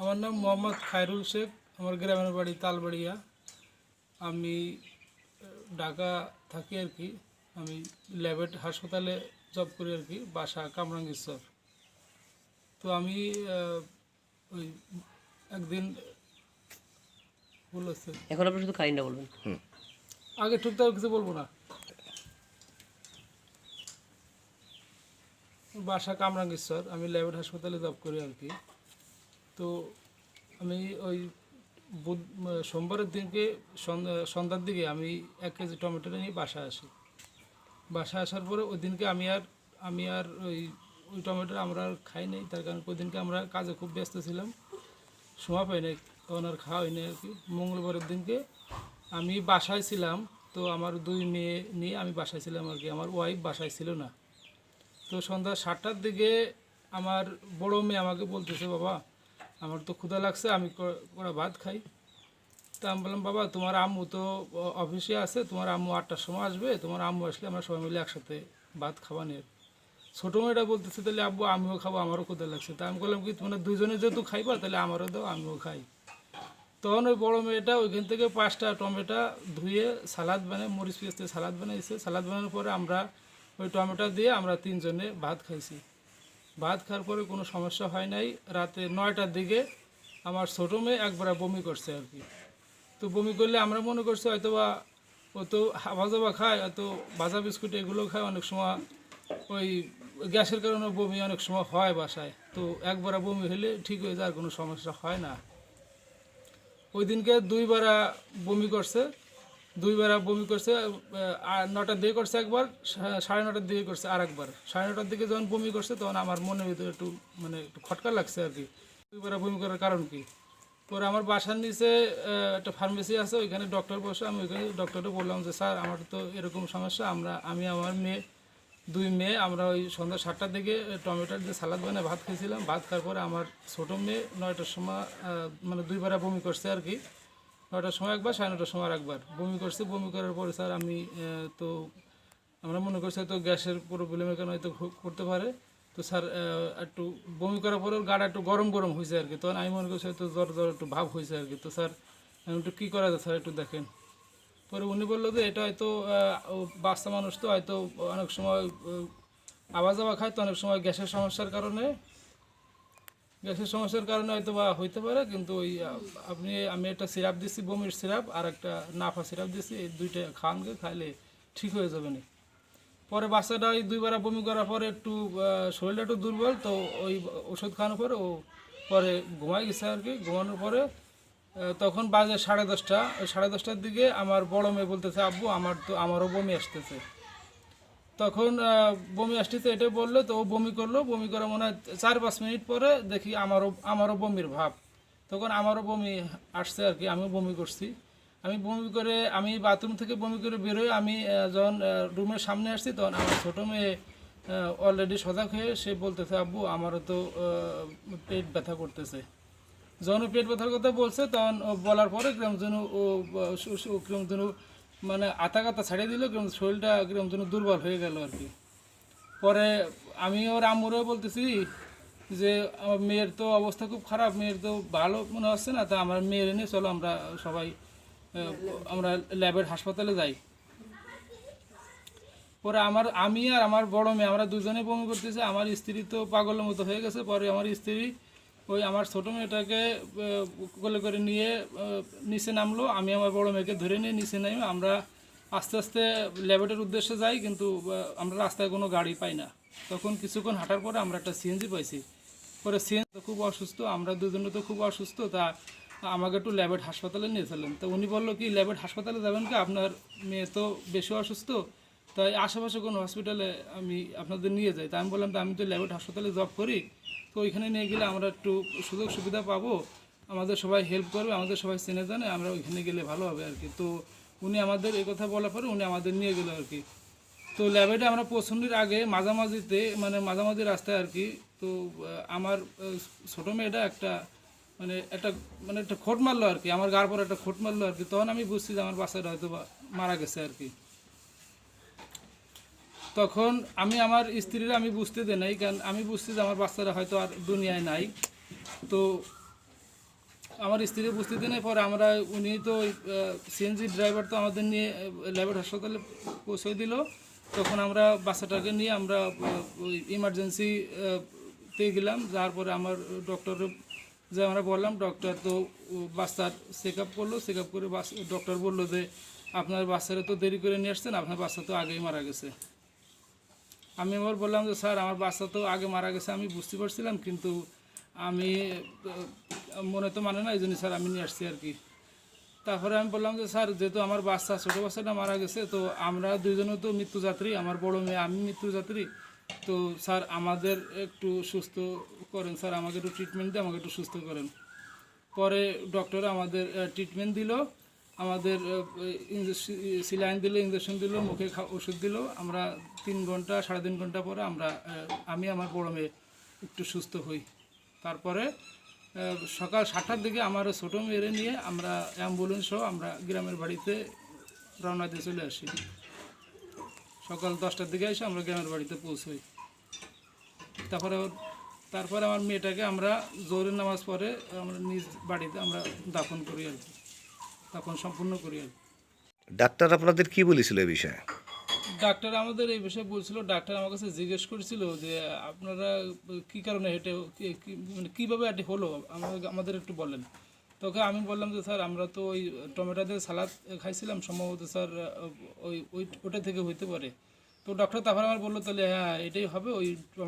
আমার নাম মোহাম্মদ খায়রুল শেখ আমার গ্রামের বাড়ি তালবাড়িয়া। আমি ঢাকা থাকি আর কি আমি ল্যাবেট হাসপাতালে জব করি আর কি বাসা কামরাঙ্গীশ্বর। তো আমি ওই একদিন বলেছে এখন আপনি শুধু কাহিনীটা বলবেন। আগে টুকটাক কিছু বলব না। বাসা কামরাঙ্গেশ্বর আমি ল্যাবেট হাসপাতালে জব করি আর কি। তো আমি ওই বুধ, সোমবারের দিনকে সন্ধ্যা- সন্ধ্যার দিকে আমি এক কেজি টমেটো নিয়ে বাসায় আসি। বাসায় আসার পরে ওই দিনকে আমি আর আমি আর ওই ওই টমেটো আমরা আর খাই নাই। তার কারণ ওই দিনকে আমরা কাজে খুব ব্যস্ত ছিলাম। সময় পাই নাই, তখন আর খাওয়া হয়নি আর কি। মঙ্গলবারের দিনকে আমি বাসায় ছিলাম। তো আমার দুই মেয়ে নিয়ে আমি বাসায় ছিলাম আর কি। আমার ওয়াইফ বাসায় ছিল না। তো সন্ধ্যা সাতটার দিকে আমার বড় মেয়ে আমাকে বলতেছে, বাবা, আমার তো ক্ষুধা লাগছে, আমি ক- কটা ভাত খাই। তা আমি বললাম, বাবা, তোমার আম্মু তো অফিসে আছে, তোমার আম্মু আটটার সময় আসবে, তোমার আম্মু আসলে আমরা সবাই মিলে একসাথে ভাত খাওয়া খাবানের ছোটো মেয়েটা বলতেছে, তাহলে আব্বু, আমিও খাব, আমারও ক্ষুধা লাগছে। তা আমি বললাম, কি তোমরা দুজনে যেহেতু খাইবা, তাহলে আমারও দাও, আমিও খাই। তখন ওই বড় মেয়েটা ওইখান থেকে পাঁচটা টমেটো ধুয়ে সালাদ বানায়, মরিচ পেঁচতে সালাদ বানাইছে। সালাদ বানানোর পরে আমরা ওই টমেটো দিয়ে আমরা তিনজনে ভাত খাইছি। ভাত খাওয়ার পরে কোনো সমস্যা হয় নাই। রাতে নয়টার দিকে আমার ছোটো মেয়ে একবার বমি করছে আর কি। তো বমি করলে আমরা মনে করছি হয়তো বা ও তো খায়, হয়তো ভাজা বিস্কুট এগুলো খায়, অনেক সময় ওই গ্যাসের কারণে বমি অনেক সময় হয় বাসায়। তো একবার বমি হলে ঠিক হয়ে যায়, কোনো সমস্যা হয় না। ওই দিনকে দুইবারা বমি করছে। দুইবারা বমি করছে নটার দিকে করছে একবার সাড়ে নটার দিকে করছে আর একবার সাড়ে নটার দিকে যখন বমি করছে, তখন আমার মনের ভিতরে একটু মানে একটু খটকা লাগছে আর কি। দুইবারা বমি করার কারণ কি? পরে আমার বাসার নিচে একটা ফার্মেসি আছে, ওইখানে ডক্টর বসে, আমি ওইখানে ডক্টরকে বললাম যে, স্যার, আমার তো এরকম সমস্যা, আমরা, আমি আমার মেয়ে, দুই মেয়ে, আমরা ওই সন্ধ্যা সাতটার দিকে টমেটোর যে সালাদ বানিয়ে ভাত খেয়েছিলাম। ভাত খাওয়ার পরে আমার ছোটো মেয়ে নয়টার সময় মানে দুইবার বমি করছে আর কি। নয়টার সময় একবার, সাড়ে নটার সময় একবার বমি করছে, বমি করার পরে স্যার আমি তো আমরা মনে করছি হয়তো গ্যাসের প্রবলেমের কারণে হয়তো করতে পারে। তো স্যার একটু বমি করার পরেও গাটা একটু গরম গরম হয়েছে আর কি। তখন আমি মনে করছি হয়তো জ্বর জ্বর একটু ভাব হয়েছে আর কি। তো স্যার একটু কী করা যায় স্যার একটু দেখেন? পরে উনি বলল যে, এটা হয়তো বাচ্চা মানুষ তো, হয়তো অনেক সময় আওয়া খায় তো অনেক সময় গ্যাসের সমস্যার কারণে। গ্যাসের সমস্যার কারণে হয়তো বা হইতে পারে, কিন্তু ওই, আপনি, আমি একটা সিরাপ দিচ্ছি বমির সিরাপ, আর একটা নাফা সিরাপ দিচ্ছি এই দুইটা খাওয়ানকে খাইলে ঠিক হয়ে যাবে না। পরে বাচ্চাটা ওই দুইবার বমি করার পরে একটু শরীরটা একটু দুর্বল, তো ওই ওষুধ খাওয়ানোর পরে ও পরে ঘুমাই গেছে আর কি। ঘুমানোর পরে তখন বাজে সাড়ে দশটা, সাড়ে দশটার দিকে আমার বড় মেয়ে বলতেছে, আব্বু, আমার তো, আমারও বমি আসতেছে। তখন বমি আসতেছে, এটা বলল, তো ও বমি করল, বমি করে মনে হয় চার পাঁচ মিনিট পরে দেখি আমারও আমারও বমির ভাব। তখন আমারও বমি আসছে আর কি, আমিও বমি করছি। আমি বমি করে, আমি বাথরুম থেকে বমি করে বেরোই আমি যখন রুমের সামনে আসছি, তখন আমার ছোটো মেয়ে অলরেডি সজাগ হয়ে সে বলতেছে, আব্বু, আমারও তো পেট ব্যথা করতেছে। যখন পেট ব্যথার কথা বলছে, তখন বলার পরে কিরম যেন ও কিরম যেন মানে আতা কাতা ছাড়িয়ে দিল কিরম শরীরটা কিরম যেন দুর্বল হয়ে গেল আর কি। পরে আমি ওর আম্মুরেও বলতেছি যে, আমার মেয়ের তো অবস্থা খুব খারাপ, মেয়ের তো ভালো মনে হচ্ছে না, তা আমার মেয়ের নিয়ে চলো, আমরা সবাই আমরা ল্যাবের হাসপাতালে যাই। পরে আমার, আমি আর আমার বড় মেয়ে, আমরা দুজনে বমি করতেছি, আমার স্ত্রী তো পাগলের মতো হয়ে গেছে, পরে আমার স্ত্রী ওই আমার ছোটো মেয়েটাকে কোলে করে নিয়ে নিচে নামলো। আমি আমার বড় মেয়েকে ধরে নিয়ে নিচে নামি। আমরা আস্তে আস্তে ল্যাবরেটরির উদ্দেশ্যে যাই, কিন্তু আমরা রাস্তায় কোনো গাড়ি পাই না। তখন কিছুক্ষণ হাঁটার পরে আমরা একটা সিএনজি পাইছি। পরে সিএনজি তো খুব অসুস্থ, আমরা দুজনে তো খুব অসুস্থ, তা আমাকে একটু ল্যাবেট হাসপাতালে নিয়ে চলেন। তো উনি বলল কি ল্যাবেট হাসপাতালে যাবেন কি? আপনার মেয়ে তো বেশি অসুস্থ, তাই আশেপাশে কোনো হসপিটালে আমি আপনাদের নিয়ে যাই। তা আমি বললাম, তো আমি তো ল্যাবেট হাসপাতালে জব করি। ওইখানে নিয়ে গেলে আমরা একটু সুযোগ সুবিধা পাবো। আমাদের সবাই হেল্প করবে, আমাদের সবাই চেনে জানে, আমরা ওইখানে গেলে ভালো হবে আর কি। তো উনি আমাদের এই কথা বলার পরে উনি আমাদের নিয়ে গেলো আর কি। তো ল্যাবেটে আমরা পৌঁছানোর আগে মাঝামাঝিতে মানে মাঝামাঝি রাস্তায় আর কি। তো আমার ছোটো মেয়েটা একটা মানে একটা মানে একটা খোট মারলো আর কি। আমার গার পর একটা খোট মারলো আর কি। তখন আমি বুঝছি যে আমার বাচ্চাটা হয়তো মারা গেছে আর কি। তখন আমি আমার স্ত্রীরা আমি বুঝতে দেই নাই, কারণ আমি বুঝতে যে আমার বাচ্চারা হয়তো আর দুনিয়ায় নাই। তো আমার স্ত্রী বুঝতে দিই নাই, পরে আমরা উনি তো সিএনজি ড্রাইভার তো আমাদের নিয়ে ল্যাবেট হাসপাতালে পৌঁছে দিল। তখন আমরা বাচ্চাটাকে নিয়ে আমরা ওই ইমার্জেন্সি তে গেলাম। যার পরে আমার ডক্টর যে আমরা বললাম ডক্টর তো বাচ্চার চেক আপ করল। চেক আপ করে ডক্টর বলল যে, আপনার বাচ্চারা তো দেরি করে নিয়ে আসছেন, আপনার বাচ্চা তো আগেই মারা গেছে। আমি আবার বললাম যে, স্যার, আমার বাচ্চা তো আগে মারা গেছে, আমি বুঝতে পারছিলাম, কিন্তু আমি মনে তো মানে না, এই জন্য স্যার আমি নিয়ে আসছি আর কি তারপরে আমি বললাম যে, স্যার, যেহেতু আমার বাচ্চা, ছোটো বাচ্চাটা মারা গেছে, তো আমরা দুইজনও তো মৃত্যুযাত্রী, আমার বড় মেয়ে, আমি মৃত্যুযাত্রী। তো স্যার, আমাদের একটু সুস্থ করেন, স্যার, আমাকে একটু ট্রিটমেন্ট দিয়ে আমাকে একটু সুস্থ করেন। পরে ডক্টর আমাদের ট্রিটমেন্ট দিল। আমাদের সিলাইন দিল ইঞ্জেকশন দিল, মুখে ওষুধ দিল। আমরা তিন ঘণ্টা, সাড়ে তিন ঘণ্টা পরে আমরা আমি আমার বড় মেয়ে একটু সুস্থ হই। তারপরে সকাল সাতটার দিকে আমার ছোটো মেয়েরে নিয়ে আমরা অ্যাম্বুলেন্স সহ আমরা গ্রামের বাড়িতে রওনা দিয়ে চলে আসি। সকাল দশটার দিকে এসে আমরা গ্রামের বাড়িতে পৌঁছই। তারপরে তারপরে আমার মেয়েটাকে আমরা জোরের নামাজ পড়ে আমরা নিজ বাড়িতে আমরা দাফন করি আর কি। দাফন সম্পূর্ণ করি আর ডাক্তার আপনাদের কি বলেছিল এই বিষয়ে? ডাক্তার আমাদের এই বিষয়ে বলছিল ডাক্তার আমার কাছে জিজ্ঞেস করেছিল যে আপনারা কি কারণে হেঁটে মানে কীভাবে এটি হলো? আমাদের আমাদের একটু বলেন। তোকে আমি বললাম যে স্যার আমরা তো ওই টমেটো দিয়ে সালাদ খাইছিলাম সম্ভবত স্যার ওই ওই ওটা থেকে হইতে পারে। তো ডক্টর তারপর আমার বলল তাহলে হ্যাঁ এটাই হবে ওই টমেটো